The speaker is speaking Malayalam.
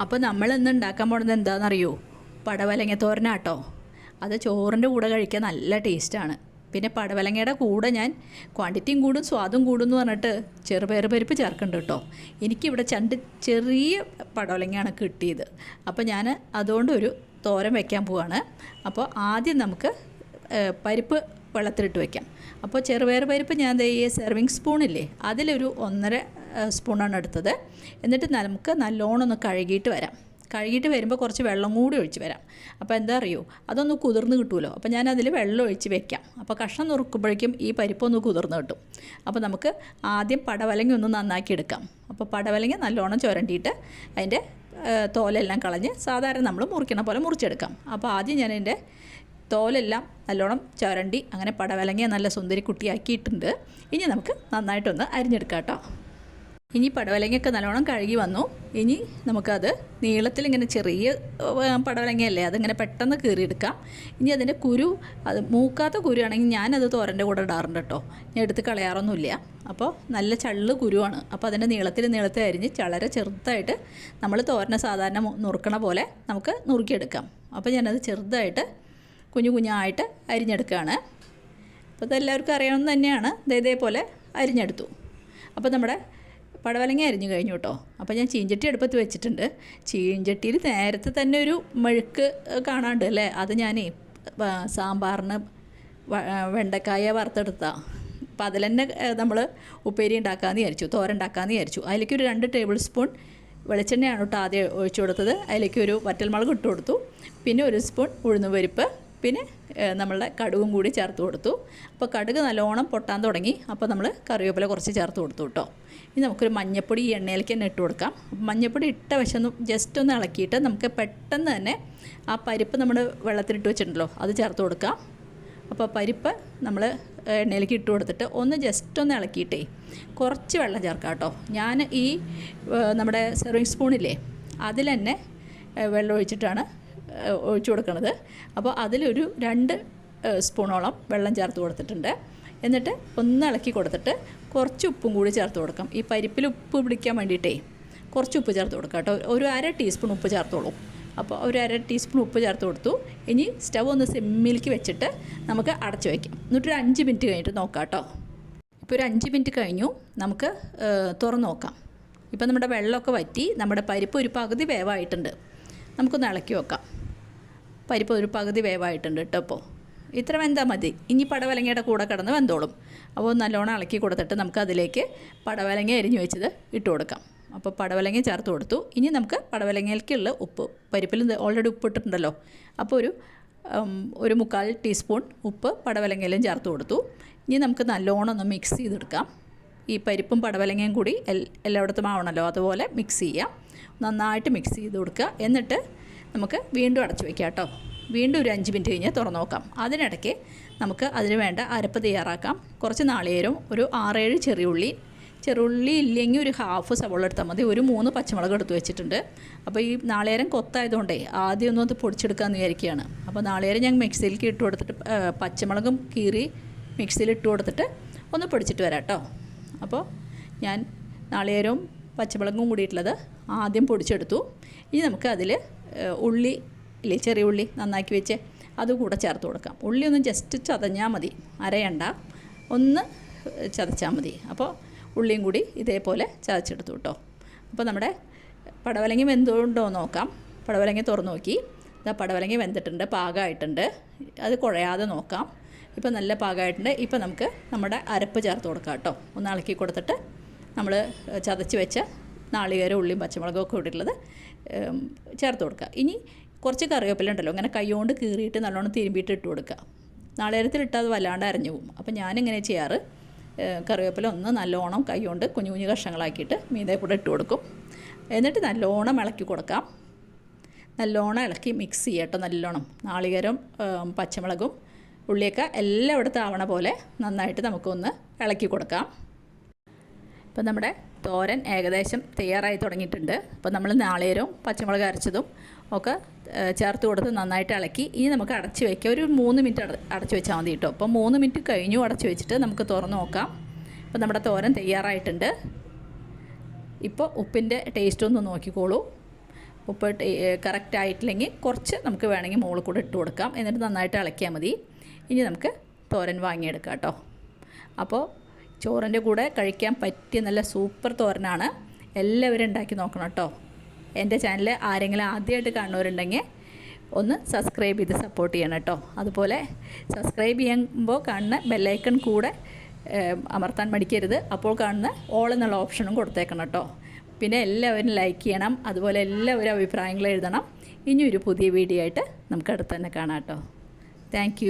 അപ്പോൾ നമ്മൾ ഇന്ന് ഉണ്ടാക്കാൻ പോണത് എന്താണെന്നറിയോ പടവലങ്ങ തോരനാട്ടോ. അത് ചോറിന്റെ കൂടെ കഴിക്കാൻ നല്ല ടേസ്റ്റാണ്. പിന്നെ പടവലങ്ങയുടെ കൂടെ ഞാൻ ക്വാണ്ടിറ്റിയും കൂടും സ്വാദും കൂടും എന്ന് പറഞ്ഞിട്ട് ചെറുപയർ പരിപ്പ് ചേർക്കുന്നുണ്ട് കേട്ടോ. എനിക്കിവിടെ ചണ്ട് ചെറിയ പടവലങ്ങയാണ് കിട്ടിയത്. അപ്പോൾ ഞാൻ അതുകൊണ്ടൊരു തോരൻ വെക്കാൻ പോവാണ്. അപ്പോൾ ആദ്യം നമുക്ക് പരിപ്പ് വെള്ളത്തിലിട്ട് വയ്ക്കാം അപ്പോൾ ചെറുപയർ പരിപ്പ് ഞാൻ ഈ സെർവിങ് സ്പൂണില്ലേ അതിലൊരു ഒന്നര സ്പൂണാണ് എടുത്തത്. എന്നിട്ട് നമുക്ക് നല്ലോണം ഒന്ന് കഴുകിയിട്ട് വരാം. കഴുകിയിട്ട് വരുമ്പോൾ കുറച്ച് വെള്ളം കൂടി ഒഴിച്ച് വരാം. അപ്പോൾ എന്താ അറിയോ? അതൊന്ന് കുതിർന്ന് കിട്ടുമല്ലോ അപ്പോൾ ഞാൻ അതിൽ വെള്ളം ഒഴിച്ച് വെക്കാം. അപ്പോൾ കഷ്ണം നുറുക്കുമ്പോഴേക്കും ഈ പരിപ്പൊന്ന് കുതിർന്ന് കിട്ടും. അപ്പോൾ നമുക്ക് ആദ്യം പടവലങ്ങി ഒന്ന് നന്നാക്കി എടുക്കാം. അപ്പോൾ പടവലങ്ങി നല്ലോണം ചുരണ്ടിയിട്ട് അതിന്റെ തോലെല്ലാം കളഞ്ഞ് സാധാരണ നമ്മൾ മുറിക്കണ പോലെ മുറിച്ചെടുക്കാം. അപ്പോൾ ആദ്യം ഞാൻ എന്റെ തോലെല്ലാം നല്ലോണം ചുരണ്ടി അങ്ങനെ പടവലങ്ങിയ നല്ല സുന്ദരി കുട്ടിയാക്കിയിട്ടുണ്ട്. ഇനി നമുക്ക് നന്നായിട്ടൊന്ന് അരിഞ്ഞെടുക്കാം കേട്ടോ. ഇനി പടവലങ്ങയൊക്കെ നല്ലോണം കഴുകി വന്നു. ഇനി നമുക്കത് നീളത്തിൽ ഇങ്ങനെ ചെറിയ പടവലങ്ങയല്ലേ അതിങ്ങനെ പെട്ടെന്ന് കീറിയെടുക്കാം. ഇനി അതിന്റെ കുരു അത് മൂക്കാത്ത കുരുവാണെങ്കിൽ ഞാനത് തോരന്റെ കൂടെ ഇടാറുണ്ട് കേട്ടോ. ഞാൻ എടുത്ത് കളയാറൊന്നുമില്ല. അപ്പോൾ നല്ല ചള്ള് കുരുവാണ്. അപ്പോൾ അതിന്റെ നീളത്തിൽ നീളത്തിൽ അരിഞ്ഞ് വളരെ ചെറുതായിട്ട് നമ്മൾ തോരനെ സാധാരണ നുറുക്കണ പോലെ നമുക്ക് നുറുക്കിയെടുക്കാം. അപ്പോൾ ഞാനത് ചെറുതായിട്ട് കുഞ്ഞു കുഞ്ഞായിട്ട് അരിഞ്ഞെടുക്കുകയാണ്. അപ്പോൾ അതെല്ലാവർക്കും അറിയാവുന്ന തന്നെയാണ്. ഇതേപോലെ അരിഞ്ഞെടുത്തു. അപ്പോൾ നമ്മുടെ പടവലങ്ങ അരിഞ്ഞു കഴിഞ്ഞു കേട്ടോ അപ്പോൾ ഞാൻ ചീഞ്ചട്ടി അടുപ്പത്ത് വെച്ചിട്ടുണ്ട്. ചീഞ്ചട്ടിയിൽ നേരത്തെ തന്നെ ഒരു മെഴുക്ക് കാണാണ്ട് അല്ലേ? അത് ഞാനേ സാമ്പാറിന് വെണ്ടക്കായ വറുത്തെടുത്താ. അപ്പോൾ അതിൽ തന്നെ നമ്മൾ ഉപ്പേരി ഉണ്ടാക്കാമെന്ന് വിചാരിച്ചു തോര ഉണ്ടാക്കാമെന്ന് വിചാരിച്ചു. അതിലേക്ക് ഒരു രണ്ട് ടേബിൾ സ്പൂൺ വെളിച്ചെണ്ണയാണ് കേട്ടോ ആദ്യം ഒഴിച്ചു കൊടുത്തത്. അതിലേക്ക് ഒരു വറ്റൽമുളക് ഇട്ട് കൊടുത്തു. പിന്നെ ഒരു സ്പൂൺ ഉഴുന്നുപരിപ്പ്. പിന്നെ നമ്മളുടെ കടുകും കൂടി ചേർത്ത് കൊടുത്തു. അപ്പോൾ കടുക് നല്ലോണം പൊട്ടാൻ തുടങ്ങി. അപ്പോൾ നമ്മൾ കറിവേപ്പില കുറച്ച് ചേർത്ത് കൊടുത്തു കേട്ടോ ഇനി നമുക്കൊരു മഞ്ഞപ്പൊടി ഈ എണ്ണയിലേക്ക് തന്നെ ഇട്ട് കൊടുക്കാം. മഞ്ഞപ്പൊടി ഇട്ട വശം ജസ്റ്റ് ഒന്ന് ഇളക്കിയിട്ട് നമുക്ക് പെട്ടെന്ന് തന്നെ ആ പരിപ്പ് നമ്മൾ വെള്ളത്തിലിട്ട് വെച്ചിട്ടുണ്ടല്ലോ അത് ചേർത്ത് കൊടുക്കാം. അപ്പോൾ പരിപ്പ് നമ്മൾ എണ്ണയിലേക്ക് ഇട്ട് കൊടുത്തിട്ട് ഒന്ന് ജസ്റ്റ് ഒന്ന് ഇളക്കിയിട്ടേ കുറച്ച് വെള്ളം ചേർക്കാം കേട്ടോ. ഞാൻ ഈ നമ്മുടെ സെർവിങ് സ്പൂണില്ലേ അതിൽ തന്നെ വെള്ളം ഒഴിച്ചിട്ടാണ് ഒഴിച്ചു കൊടുക്കുന്നത് അപ്പോൾ അതിലൊരു രണ്ട് സ്പൂണോളം വെള്ളം ചേർത്ത് കൊടുത്തിട്ടുണ്ട്. എന്നിട്ട് ഒന്ന് ഇളക്കി കൊടുത്തിട്ട് കുറച്ച് ഉപ്പും കൂടി ചേർത്ത് കൊടുക്കാം. ഈ പരിപ്പിൽ ഉപ്പ് പിടിക്കാൻ വേണ്ടിയിട്ടേ കുറച്ച് ഉപ്പ് ചേർത്ത് കൊടുക്കാം കേട്ടോ. ഒരു അര ടീസ്പൂൺ ഉപ്പ് ചേർത്തോളൂ. അപ്പോൾ ഒരു അര ടീസ്പൂൺ ഉപ്പ് ചേർത്ത് കൊടുത്തു. ഇനി സ്റ്റവ് ഒന്ന് സിമ്മിലേക്ക് വെച്ചിട്ട് നമുക്ക് അടച്ചു വയ്ക്കാം എന്നിട്ടൊരു അഞ്ച് മിനിറ്റ് കഴിഞ്ഞിട്ട് നോക്കാം കേട്ടോ. ഇപ്പോൾ ഒരു അഞ്ച് മിനിറ്റ് കഴിഞ്ഞു. നമുക്ക് തുറന്ന് നോക്കാം. ഇപ്പോൾ നമ്മുടെ വെള്ളമൊക്കെ വറ്റി നമ്മുടെ പരിപ്പ് ഒരു പകുതി വേവായിട്ടുണ്ട്. നമുക്കൊന്ന് ഇളക്കി വെക്കാം. പരിപ്പ് ഒരു പകുതി വേവായിട്ടുണ്ട് കേട്ടോ അപ്പോൾ. ഇത്ര വെന്താൽ മതി. ഇനി പടവലങ്ങയുടെ കൂടെ കിടന്ന് വെന്തോളും. അപ്പോൾ നല്ലോണം ഇളക്കി കൊടുത്തിട്ട് നമുക്ക് അതിലേക്ക് പടവലങ്ങ അരിഞ്ഞു വെച്ചത് ഇട്ട് കൊടുക്കാം. അപ്പോൾ പടവലങ്ങ ചേർത്ത് കൊടുത്തു. ഇനി നമുക്ക് പടവലങ്ങയിലേക്കുള്ള ഉപ്പ് പരിപ്പിൽ ഓൾറെഡി ഉപ്പ് ഇട്ടിട്ടുണ്ടല്ലോ. അപ്പോൾ ഒരു ഒരു മുക്കാൽ ടീസ്പൂൺ ഉപ്പ് പടവലങ്ങയിലും ചേർത്ത് കൊടുത്തു. ഇനി നമുക്ക് നല്ലോണം ഒന്ന് മിക്സ് ചെയ്തെടുക്കാം. ഈ പരിപ്പും പടവലങ്ങയും കൂടി എല്ലായിടത്തും ആവണമല്ലോ അതുപോലെ മിക്സ് ചെയ്യാം. നന്നായിട്ട് മിക്സ് ചെയ്ത് കൊടുക്കുക. എന്നിട്ട് നമുക്ക് വീണ്ടും അടച്ചു വയ്ക്കാം കേട്ടോ. വീണ്ടും ഒരു അഞ്ച് മിനിറ്റ് കഴിഞ്ഞ് തുറന്ന് നോക്കാം. അതിനിടയ്ക്ക് നമുക്ക് അതിന് വേണ്ട അരപ്പ് തയ്യാറാക്കാം. കുറച്ച് നാളികേരം ഒരു ആറേഴ് ചെറിയുള്ളി ചെറുള്ളി ഇല്ലെങ്കിൽ ഒരു ഹാഫ് സവോള എടുത്താൽ മതി. ഒരു മൂന്ന് പച്ചമുളക് എടുത്ത് വെച്ചിട്ടുണ്ട്. അപ്പോൾ ഈ നാളികേരം കൊത്തായതുകൊണ്ടേ ആദ്യം ഒന്നും അത് പൊടിച്ചെടുക്കാമെന്ന് വിചാരിക്കുകയാണ്. അപ്പോൾ നാളികേരം ഞാൻ മിക്സിയിലേക്ക് ഇട്ട് കൊടുത്തിട്ട് പച്ചമുളകും കീറി മിക്സിയിൽ ഇട്ട് കൊടുത്തിട്ട് ഒന്ന് പൊടിച്ചിട്ട് വരാം കേട്ടോ. അപ്പോൾ ഞാൻ നാളികേരവും പച്ചമുളകും കൂടിയിട്ടുള്ളത് ആദ്യം പൊടിച്ചെടുത്തു. ഇനി നമുക്ക് അതിൽ ഉള്ളി ഇല്ലേ ചെറിയ ഉള്ളി നന്നാക്കി വെച്ച് അതും കൂടെ ചേർത്ത് കൊടുക്കാം. ഉള്ളി ഒന്ന് ജസ്റ്റ് ചതഞ്ഞാൽ മതി. അരയണ്ട. ഒന്ന് ചതച്ചാൽ മതി. അപ്പോൾ ഉള്ളിയും കൂടി ഇതേപോലെ ചതച്ചെടുത്തു കേട്ടോ അപ്പോൾ നമ്മുടെ പടവലങ്ങി വെന്തുണ്ടോ നോക്കാം. പടവലങ്ങി തുറന്ന് നോക്കി. ഇതാ പടവലങ്ങി വെന്തിട്ടുണ്ട് പാകമായിട്ടുണ്ട് അത് കുഴയാതെ നോക്കാം. ഇപ്പോൾ നല്ല പാകമായിട്ടുണ്ട് ഇപ്പോൾ നമുക്ക് നമ്മുടെ അരപ്പ് ചേർത്ത് കൊടുക്കാം കേട്ടോ ഒന്ന് ഇളക്കി കൊടുത്തിട്ട് നമ്മൾ ചതച്ച് വെച്ച നാളികേരം ഉള്ളിയും പച്ചമുളകും ഒക്കെ ഇട്ടിട്ടുള്ളത് ചേർത്ത് കൊടുക്കുക. ഇനി കുറച്ച് കറിവേപ്പില ഉണ്ടല്ലോ ഇങ്ങനെ കൈകൊണ്ട് കീറിയിട്ട് നല്ലോണം തിരുമ്പിയിട്ട് ഇട്ട് കൊടുക്കുക. നാളികേരത്തിലിട്ട് അത് വല്ലാണ്ട് അരഞ്ഞു പോകും. അപ്പോൾ ഞാനിങ്ങനെ ചെയ്യാറ്. കറിവേപ്പില ഒന്ന് നല്ലോണം കൈകൊണ്ട് കുഞ്ഞു കുഞ്ഞു കഷ്ണങ്ങളാക്കിയിട്ട് മീതെ കൂടെ ഇട്ട് കൊടുക്കും. എന്നിട്ട് നല്ലോണം ഇളക്കി കൊടുക്കാം. നല്ലോണം ഇളക്കി മിക്സ് ചെയ്യട്ടോ നല്ലോണം. നാളികേരം പച്ചമുളകും ഉള്ളിയൊക്കെ എല്ലാം ഇവിടുത്തെ ആവണ പോലെ നന്നായിട്ട് നമുക്കൊന്ന് ഇളക്കി കൊടുക്കാം. ഇപ്പം നമ്മുടെ തോരൻ ഏകദേശം തയ്യാറായി തുടങ്ങിയിട്ടുണ്ട്. അപ്പോൾ നമ്മൾ നാളികേരവും പച്ചമുളക് അരച്ചതും ഒക്കെ ചേർത്ത് കൊടുത്ത് നന്നായിട്ട് ഇളക്കി. ഇനി നമുക്ക് അടച്ച് വയ്ക്കാം ഒരു മൂന്ന് മിനിറ്റ് അട അടച്ച് വെച്ചാൽ മതി കേട്ടോ. അപ്പോൾ മൂന്ന് മിനിറ്റ് കഴിഞ്ഞു അടച്ച് വെച്ചിട്ട് നമുക്ക് തുറന്ന് നോക്കാം. അപ്പോൾ നമ്മുടെ തോരൻ തയ്യാറായിട്ടുണ്ട്. ഇപ്പോൾ ഉപ്പിന്റെ ടേസ്റ്റ് ഒന്ന് നോക്കിക്കോളൂ. ഉപ്പ് കറക്റ്റ് ആയിട്ടില്ലെങ്കിൽ കുറച്ച് നമുക്ക് വേണമെങ്കിൽ മുകളിൽ കൂടെ ഇട്ട് കൊടുക്കാം. എന്നിട്ട് നന്നായിട്ട് ഇളക്കിയാൽ മതി. ഇനി നമുക്ക് തോരൻ വാങ്ങിയെടുക്കാം കേട്ടോ. അപ്പോൾ ചോറിന്റെ കൂടെ കഴിക്കാൻ പറ്റിയ നല്ല സൂപ്പർ തോരനാണ്. എല്ലാവരും ഉണ്ടാക്കി നോക്കണം കേട്ടോ. എന്റെ ചാനൽ ആരെങ്കിലും ആദ്യമായിട്ട് കാണുന്നവരുണ്ടെങ്കിൽ ഒന്ന് സബ്സ്ക്രൈബ് ചെയ്ത് സപ്പോർട്ട് ചെയ്യണം കേട്ടോ. അതുപോലെ സബ്സ്ക്രൈബ് ചെയ്യുമ്പോൾ കാണുന്ന ബെല്ലൈക്കൺ കൂടെ അമർത്താൻ മടിക്കരുത്. അപ്പോൾ കാണുന്ന ഓൾ എന്നുള്ള ഓപ്ഷനും കൊടുത്തേക്കണം കേട്ടോ. പിന്നെ എല്ലാവരും ലൈക്ക് ചെയ്യണം. അതുപോലെ എല്ലാവരും അഭിപ്രായങ്ങൾ എഴുതണം. ഇനി ഒരു പുതിയ വീഡിയോ ആയിട്ട് നമുക്ക് അടുത്ത് തന്നെ കാണാം കേട്ടോ. താങ്ക്